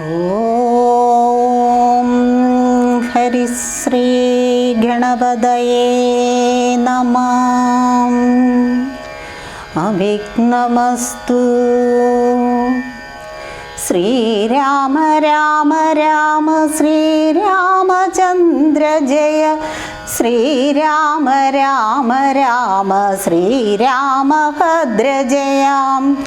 ഓം ഹരിശ്രീ ഗണപതയേ നമ. അവിഘ്നമസ്തു. ശ്രീരാമ രാമ രാമ ശ്രീരാമചന്ദ്ര ജയ. ശ്രീരാമ രാമ രാമ ശ്രീരാമഭദ്ര ജയാം.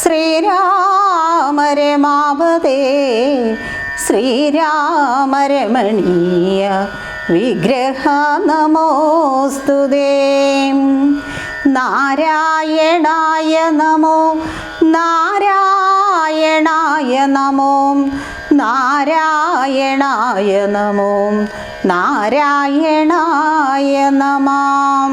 ശ്രീരാമ രമാവതേ ശ്രീരാമരമണീയ വിഗ്രഹ നമോസ്തുതേ നാരായണായ നമോ നാരായണായ നമോ നാരായണായ നമോ നാരായണായ നമാം.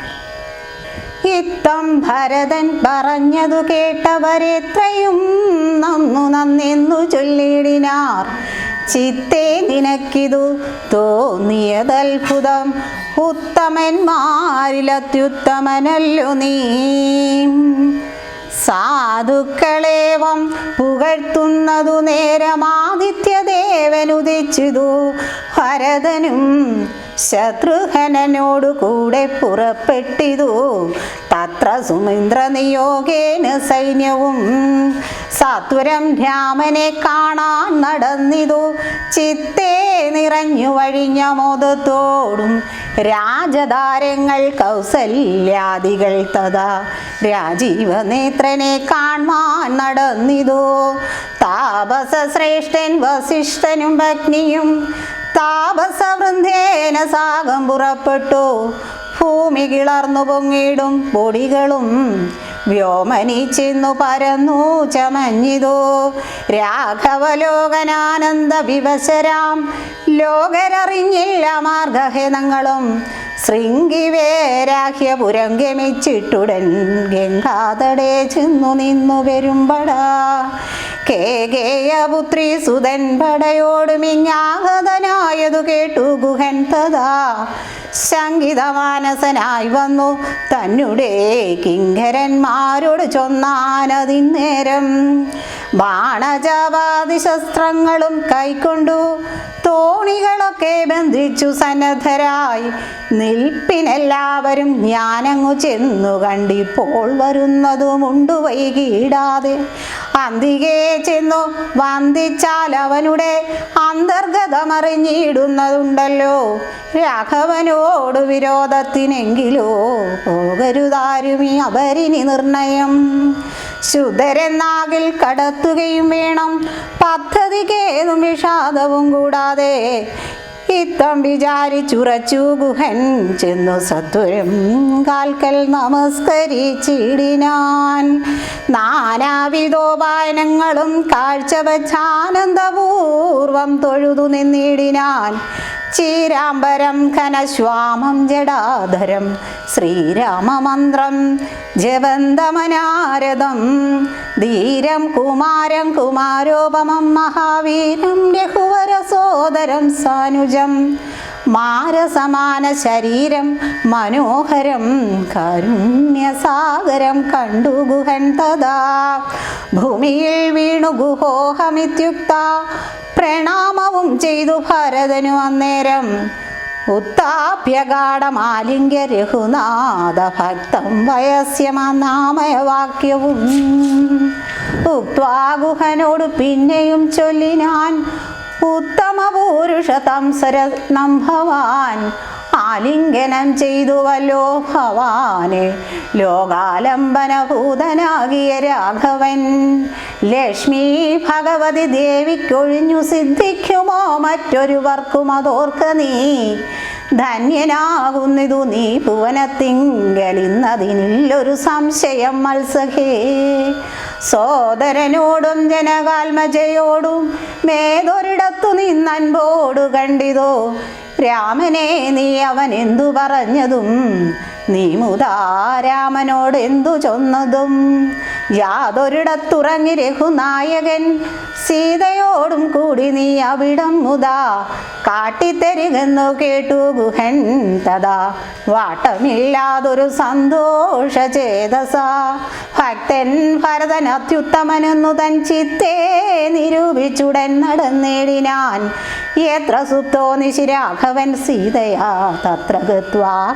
ഇത്തം ഭരതൻ പറഞ്ഞതു കേട്ടവരെത്രയും നന്നു നന്നെന്നു ചൊല്ലിയിടിനാർ ചിത്തേ നിനക്കിതു തോന്നിയതത്ഭുതം ഉത്തമന്മാരിലത്യുത്തമനല്ലു നീ. സാധുക്കളേവം പുകഴ്ത്തുന്നതു നേരമാദിത്യദേവനുദിച്ചിതു ഭരതനും ശത്രുഘ്നനോടു കൂടെ പുറപ്പെട്ടിതു. തത്ര സുമേന്ദ്ര നിയോഗേന സൈന്യവും സാത്വരം രാമനെ കാണാൻ നടന്നിതു. ചിത്തേ നിറഞ്ഞു വഴിഞ്ഞ മോദത്തോടും രാജധാരങ്ങൾ കൗസല്യാദികൾ തഥാ രാജീവനേത്രനെ കാണാൻ നടന്നിതു. താപസ ശ്രേഷ്ഠൻ വസിഷ്ഠനും ഭഗ്നിയും താപസവൃന്ദേന സാഗം പുറപ്പെട്ടു. ഭൂമി കിളർന്നു പൊങ്ങിടും പൊടികളും. വ്യോമനി ചെന്നു പരന്നു ചമഞ്ഞിതോ. രാഘവലോകനാനന്ദ വിവശരാം. ലോകരറിഞ്ഞില്ല മാർഗഹേതങ്ങളും. ശൃംഗിവേരാഹ്യപുരം ഗമിച്ചിട്ടുടൻ ഗംഗാതടേ ചെന്നു നിന്നു വരുമ്പടാ കേകേയപുത്രി സുതൻ പടയോടുമിങ്ങാഹതനായതു കേട്ടു ഗുഹൻ തഥാ. ശങ്കിതമാനസനായി വന്നു. തന്നുടേ കിങ്കരന്മാരോട് ചൊന്നാനതിന്നേരം ബാണജാവാദി ശസ്ത്രങ്ങളും കൈക്കൊണ്ടു. തോണികളൊക്കെ ബന്ധിച്ചു സന്നദ്ധരായി. നിൽപ്പിനെല്ലാവരും ഞാനങ്ങു ചെന്നു കണ്ടിപ്പോൾ വരുന്നതുമുണ്ടു വൈകിടാതെ. അന്തികേ ചെന്നു വന്ദിച്ചാൽ അവനുടെ അന്തർഗതമറിഞ്ഞിടുന്നതുണ്ടല്ലോ. രാഘവനോട് വിരോധത്തിനെങ്കിലോ പോകരുതാരുമി അവരിനി നിർണയം. ശുദ്ധരെന്നാകിൽ കടത്തുകയും വേണം. പദ്ധതിക്കേതും വിഷാദവും കൂടാതെ ഇത്തം വിചാരിച്ചുറച്ചു ഗുഹൻ ചെന്നു സത്വരം കാൽക്കൽ നമസ്കരിച്ചിടിനാൻ. നാനാവിധോപായനങ്ങളും കാഴ്ചവച്ചാനന്ദപൂർവം തൊഴുതു നിന്നിടിനാൻ. ചീരാംബരം ഘനശ്വാമം ജടാധരം. ശ്രീരാമമന്ത്രം ജവന്തമനാരദം. ധീരം കുമാരം കുമാരോപമം മഹാവീരം രഘുവരസോദരം സാനുജം മാരസമാന ശരീരം മനോഹരം കരുണ്യസാഗരം കണ്ടു ഗുഹൻ തഥാ. ഭൂമിയിൽ വീണു ഗുഹോഹമിത്യുക്ത പ്രണാമവും ചെയ്തു ഭരതനു അന്നേരം. ഉത്താപ്യഗാഠമാലിംഗ്യ രഘുനാഥ ഭക്തം വയസ്യമനാമയവാക്യവും ഉക്വാഗുഹനോട് പിന്നെയും ചൊല്ലിനാൻ ഉത്തമ സരത്നം ഭവാൻ ആലിംഗനം ചെയ്തുവല്ലോ ഭവാന് ലോകാലംബനഭൂതനാകിയ രാഘവൻ. ലക്ഷ്മി ഭഗവതി ദേവിക്കൊഴിഞ്ഞു സിദ്ധിക്കുമോ മറ്റൊരുവർക്കും അതോർക്ക നീ. ധന്യനാകുന്നിതു നീ ഭുവനത്തിങ്കൽ ഇന്നതിനില്ലൊരു സംശയം മത്സഖേ സോദരനോടും ജനകാൽമജയോടും മേതൊരിടത്തു നിന്നൻപോടു കണ്ടിതോ? രാമനെ നീ അവൻ എന്തു പറഞ്ഞതും? നീ മുതാ രാമനോട് എന്തു ചൊന്നതും? യാതൊരിടത്തുറങ്ങി രഘുനായകൻ. സീതയോടും കൂടി നീ അവിടം മുതാ. കാട്ടിത്തരികെന്നു കേട്ടു ഗുഹൻ തഥാ. വാട്ടമില്ലാതൊരു സന്തോഷ ചേതസ. ഭക്തൻ ഭരതൻ അത്യുത്തമനെന്നു തൻ ചിത്തേ നിരൂപിച്ചുടൻ നടന്നേടിനാൻ. എത്ര സുപ്തോ നിശിരാഘവൻ സീതയാ. തത്ര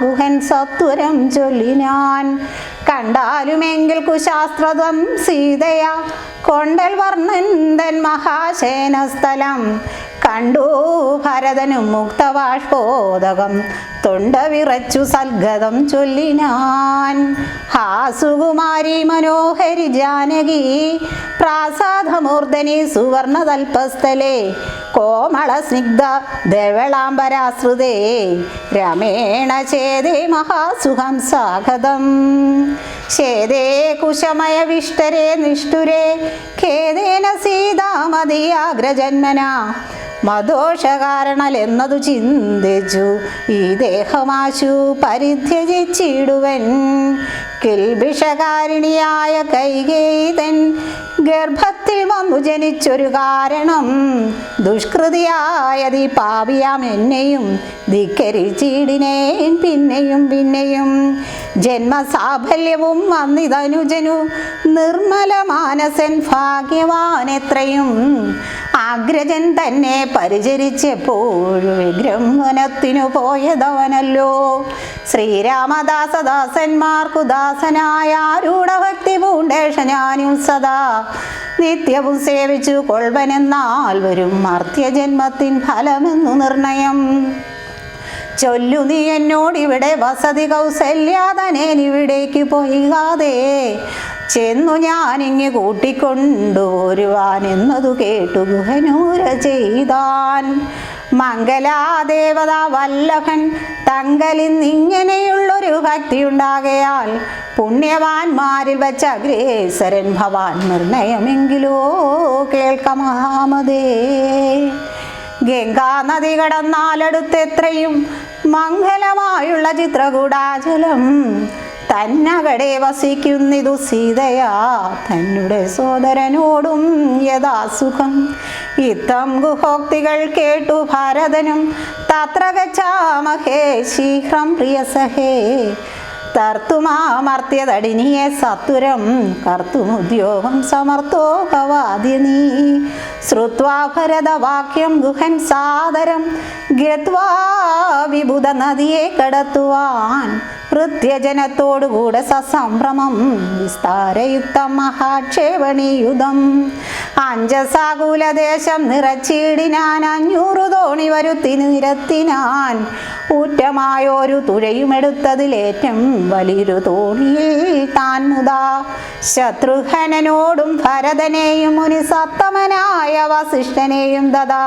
ഗുഹൻ സത്വരം ചൊല്ലിനാൻ. കണ്ടാലുമെങ്കിൽ കുശാസ്ത്രതം സീതയ. കൊണ്ടൽ വർണന്തൻ മഹാശേനസ്ഥലം കണ്ടു ഭരതനും മുക്തവാഷ്പോദകം തൊണ്ട വിറച്ചു സൽഗതം ചൊല്ലിനാൻ. ഹാസുകുമാരി മനോഹരി ജാനകി. പ്രാസാദമൂർധനി സുവർണതൽപസ്ഥലേ കോമള സ്നിഗ്ധ ധവളാംബരാശ്രുതേ രമേണ ചേതേ മഹാസുഖം സാഗതം. ചേതേ കുശമയ വിഷ്ടരേ നിഷ്ഠുരേ. ഖേദേന സീതാമതിയാഗ്രജന്മന മദോഷകാരണലെന്നതു ചിന്തിച്ചു. ഈ ദേഹമാശു പരിത്യജിച്ചിടുവൻ. കിൽബിഷകാരിണിയായ കൈകേതൻ ഗർഭത്തിൽ വന്നു ജനിച്ചൊരു കാരണം. ദുഷ്കൃതിയായതി പാവിയാം എന്നെയും ധിക്കരിച്ചിടിനേൻ പിന്നെയും പിന്നെയും. ജന്മസാഫല്യവും വന്നിതനുജനു നിർമ്മല മാനസൻ ഭാഗ്യവാൻ എത്രയും. ആഗ്രജൻ തന്നെ പരിചരിച്ചപ്പോഴും വിഗ്രഹനത്തിനു പോയതവനല്ലോ. ശ്രീരാമദാസദാസന്മാർക്കു ദാസനായ ആരൂഢഭക്തി പൂണ്ടേഷ ഞാനും സദാ നിത്യവും സേവിച്ചു കൊൾവനെന്നാൽ വരും മർത്യജന്മത്തിൻ ഫലമെന്നു നിർണയം. ചൊല്ലു നീ എന്നോടിവിടെ വസതി കൗസല്യാതനേനിവിടേക്ക് പൊയ്യാതെ. ചെന്നു ഞാനിങ്ങ് കൂട്ടിക്കൊണ്ടുപോരുവാൻ എന്നതു കേട്ടു ഗുഹനൂര ചെയ്താൻ. മംഗലാദേവത വല്ലഭൻ തങ്കലിന്നിങ്ങനെയുള്ളൊരു ഭക്തി ഉണ്ടാകയാൽ പുണ്യവാന്മാരിൽ വച്ച അഗ്രേസരൻ ഭവാൻ നിർണയമെങ്കിലോ കേൾക്ക മഹാമതേ ഗംഗാ നദി കടന്നാലടുത്തെത്രയും മംഗലമായുള്ള ചിത്രകൂടാചലം തന്നകടെ വസിക്കുന്നിതു സീതയാ. തന്നുടെ സോദരനോടും യഥാസുഖം ഇത്തം ഗുഹോക്തികൾ കേട്ടു ഭാരതനും. തത്ര ഗച്ഛാമഹേ ശീഘ്രം പ്രിയസഹേ. തർത്തുമാമർത്യതടിനിയെ സത്വരം കർത്തുമുദ്യോഗം സമർത്ഥോ ഭവാദ്യ നീ. ശ്രുവാ ഭരതവാക്യം ഗുഹൻ സാദരം. ഗത്വാ വിബുധ നദിയെ കടത്തുവാൻ. ഹൃദ്യജനത്തോടുകൂടെ സസംഭ്രമം. വിസ്താരയുക്തം മഹാക്ഷേപണിയുധം. അഞ്ചസാകുലദേശം നിറച്ചിടിനാൻ. അഞ്ഞൂറ് തോണി വരുത്തി നിരത്തിനാൻ. ഊറ്റമായൊരു തുഴയുമെടുത്തതിലേറ്റം വലിയൊരു തോണിയിൽ താൻ മുതാ. ശത്രുഘ്നനോടും ഭരതനെയും മുനി സത്തമനായ വസിഷ്ഠനെയും ദദാ.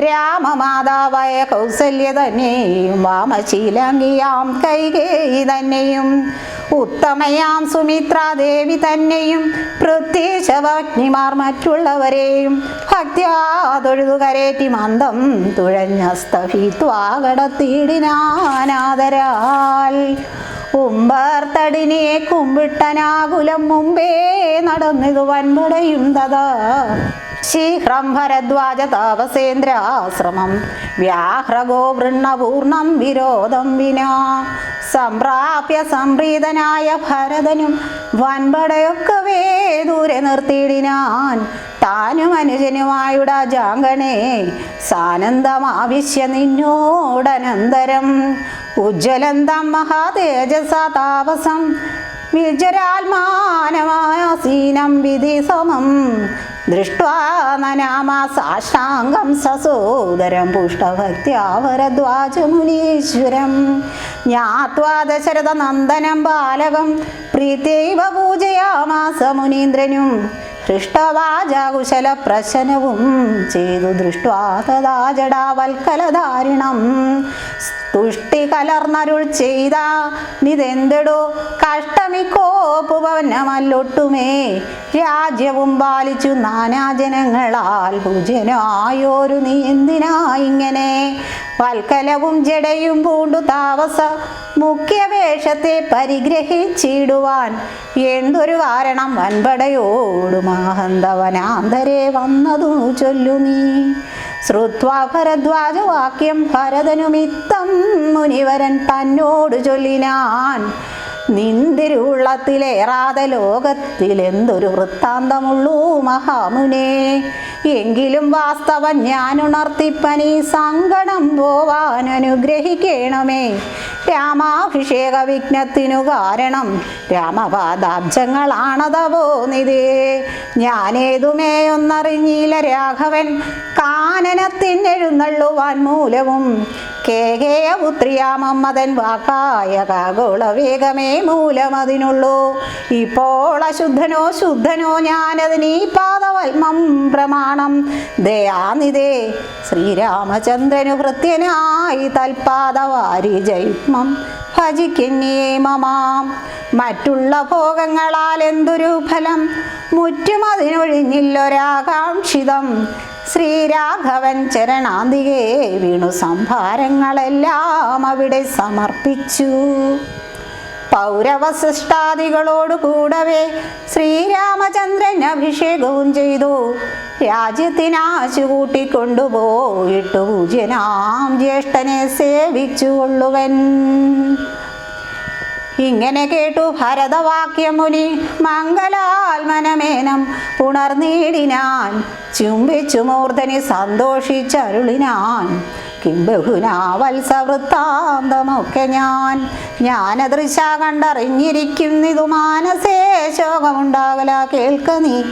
രാമമാതാവായ കൗസല്യ തന്നെയും വാമശീലങ്കിയാം കൈകേയി തന്നെയും ഉത്തമയാം സുമിത്രാദേവി തന്നെയും. പ്രത്യേകവാഗ്നിമാർ മറ്റുള്ളവരെയും ഭക്ത്യാ മന്ദം കരേറ്റി മന്ദം തുഴഞ്ഞസ്തഭിത്വാകടത്തിയിടിനാനാദരാൽ ഉമ്പർത്തടിനെ കുമ്പിട്ടനാകുലം മുമ്പേ നടന്നിതു വൻപടയും തഥാ. ശീഘ്രം ഭരദ്വാജ താപസേന്ദ്രാശ്രമം. വ്യാഹ്രഗോ വൃണ്ണപൂർണം വിരോധം വിനാ. സംപ്രാപ്യ സംപ്രീതനായ ഭരതനും വൻപടയൊക്കവേ ദൂരെ നിർത്തിയിടിനാൻ താനും അനുജനുമായുട ജാങ്കണേ സാനന്ദമാവശ്യ നിന്നോടനന്തരം. ഉജ്ജ്വലന്തം മഹാതേജസ താപസം വിജരാത്മാനമാസീനം വിധി സമം. ദൃഷ്ട്വാ നനാമ സാഷ്ടാംഗം സസോദരം പുഷ്ടഭക്ത്യാവരദ്വാജമുനീശ്വരം ജ്ഞാത്വാ ദശരഥ നന്ദനം ബാലകം പ്രീത്യൈവ പൂജയാമാസ മുനീന്ദ്രനും ഹൃഷ്ടവാചാകുശല പ്രശനവും ചെയ്തു ദൃഷ്ട്വാ തുഷ്ടി കലർന്നരുൾ ചെയ്ത നിതെന്തെടോ കഷ്ടമിക്കോപ്പുപവനമല്ലൊട്ടുമേ രാജ്യവും പാലിച്ചു നാനാജനങ്ങളാൽ ഭുജനായോരു നീ എന്തിനാ ഇങ്ങനെ. വൽക്കലവും ജടയും പൂണ്ടു താവസ. മുഖ്യവേഷത്തെ പരിഗ്രഹിച്ചിടുവാൻ എന്തൊരു കാരണം വൻപടയോടു മഹന്തവനാന്തരെ വന്നതു ചൊല്ലു നീ. ശ്രുത്വാ ഭരദ്വാജവാക്യം ഭരതനുമിത്തം മുനിവരൻ തന്നോട് ചൊല്ലിനാൻ നിന്തിരുള്ളത്തിലേറാതെ ലോകത്തിൽ എന്തൊരു വൃത്താന്തമുള്ളൂ മഹാമുനെ. എങ്കിലും വാസ്തവം ഞാൻ ഉണർത്തിപ്പനി സങ്കടം പോവാൻ അനുഗ്രഹിക്കണമേ. രാമാഭിഷേക വിഘ്നത്തിനു കാരണം രാമപാദാബ്ജങ്ങളാണതവോ നിതേ ഞാനേതുമേ ഒന്നറിഞ്ഞില്ല രാഘവൻ. കാനനത്തിനെഴുന്നള്ളുവാൻ മൂലവും കേകേയ പുത്രിയാമമ്മതൻ വാക്കായ കാകുളവേഗമേ മൂലമതിനുള്ളൂ ഇപ്പോൾ അശുദ്ധനോ ശുദ്ധനോ ഞാനതിനീ പാദവൽമം പ്രമാണം. ദയാനിതേ ശ്രീരാമചന്ദ്രനു ഭൃത്യനായി തൽപാദവാരി ജൈത്മം ഭജിക്കുന്നേ മമാം മറ്റുള്ള ഭോഗങ്ങളാൽ എന്തൊരു ഫലം മുറ്റുമതിനൊഴിഞ്ഞില്ലൊരാകാംക്ഷിതം ശ്രീരാഘവൻ ചരണാന്തികെ വീണു സംഭാരങ്ങളെല്ലാം അവിടെ സമർപ്പിച്ചു. പൗരവശിഷ്ടാദികളോട് കൂടവേ ശ്രീരാമചന്ദ്രൻ അഭിഷേകവും ചെയ്തു. രാജ്യത്തിനാശു കൂട്ടിക്കൊണ്ടുപോയിട്ടു പൂജ്യനാം ജ്യേഷ്ഠനെ സേവിച്ചു കൊള്ളുവൻ ഇങ്ങനെ കേട്ടു ഭരതവാക്യം മുനി മംഗലാത്മനമേനം ഉണർന്നീടിനാൻ ചുംബിച്ചു മൂർധനി സന്തോഷിച്ചരുളിനാൻ കിംബഹുനാവത്സവൃത്താന്തമൊക്കെ ഞാൻ ജ്ഞാനദൃശ കണ്ടറിഞ്ഞിരിക്കുന്നിതു മാനസേ ശോകമുണ്ടാകല കേൾക്ക നീ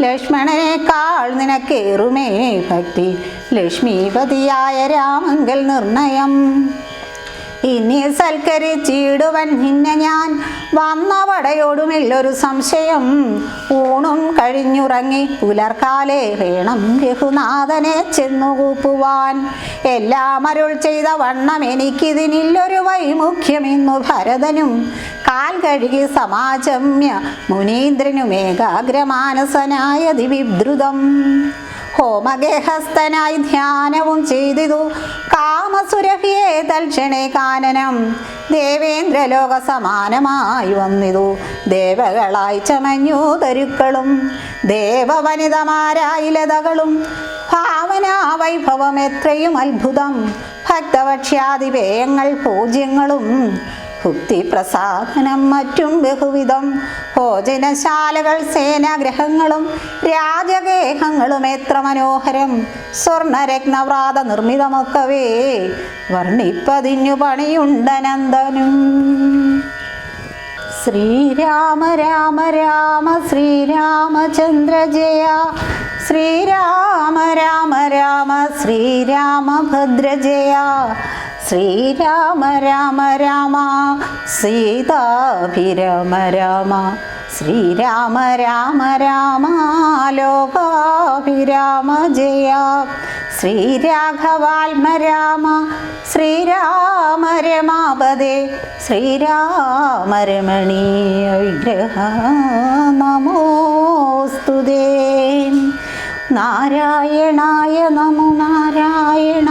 ലക്ഷ്മണനേക്കാൾ നിനക്കേറുമേ ഭക്തി ലക്ഷ്മീപതിയായ രാമങ്കൽ നിർണയം. ഇനി സൽക്കരിച്ചിടുവൻ നിന്നെ ഞാൻ. വന്നവടയോടുമില്ലൊരു സംശയം. ഊണും കഴിഞ്ഞുറങ്ങി പുലർക്കാലേ വേണം രഘുനാഥനെ ചെന്നുകൂപ്പുവാൻ എല്ലാം അരുൾ ചെയ്ത വണ്ണം എനിക്കിതിനില്ലൊരു വൈമുഖ്യമെന്നു ഭരതനും. കാൽ കഴുകി സമാജമ്യ മുനീന്ദ്രനും ഏകാഗ്രമാനസനായതി വിദ്രുതം ഹോമഗേഹസ്ഥനായി ധ്യാനവും ചെയ്തിതു. കാമസുരഭിയെ തൽക്ഷണേ കാനനം ദേവേന്ദ്രലോക സമാനമായി വന്നിതു. ദേവകളായി ചമഞ്ഞു തരുക്കളും ദേവവനിതമാരായി ലതകളും ഭാവനാ വൈഭവം എത്രയും അത്ഭുതം. ഭക്തപക്ഷ്യാതിപേയങ്ങൾ പൂജ്യങ്ങളും ഭുക്തി പ്രസാദനം മറ്റും ബഹുവിധം. ഭോജനശാലകൾ സേനാഗ്രഹങ്ങളും രാജഗേഹങ്ങളും എത്ര മനോഹരം. സ്വർണരത്നവ്രാത നിർമ്മിതമൊക്കവേ. വർണിപ്പതിഞ്ഞു പണിയുണ്ടനന്ദനും ശ്രീരാമ രാമ രാമ ശ്രീരാമചന്ദ്ര ജയ ശ്രീരാമ രാമ രാമ ശ്രീരാമഭദ്ര ജയ ശ്രീരാമ രാമ രാമ സീതാഭിരമ രാമ ശ്രീരാമ രാമ രാമ ലോകാഭിരാമ ജയ ശ്രീരാഘവാത്മ രാമ ശ്രീരാമ രമാപദേ ശ്രീരാമ രമണീയ വിഗ്രഹ നമോസ്തുതേ. നാരായണായ നമോ നാരായണ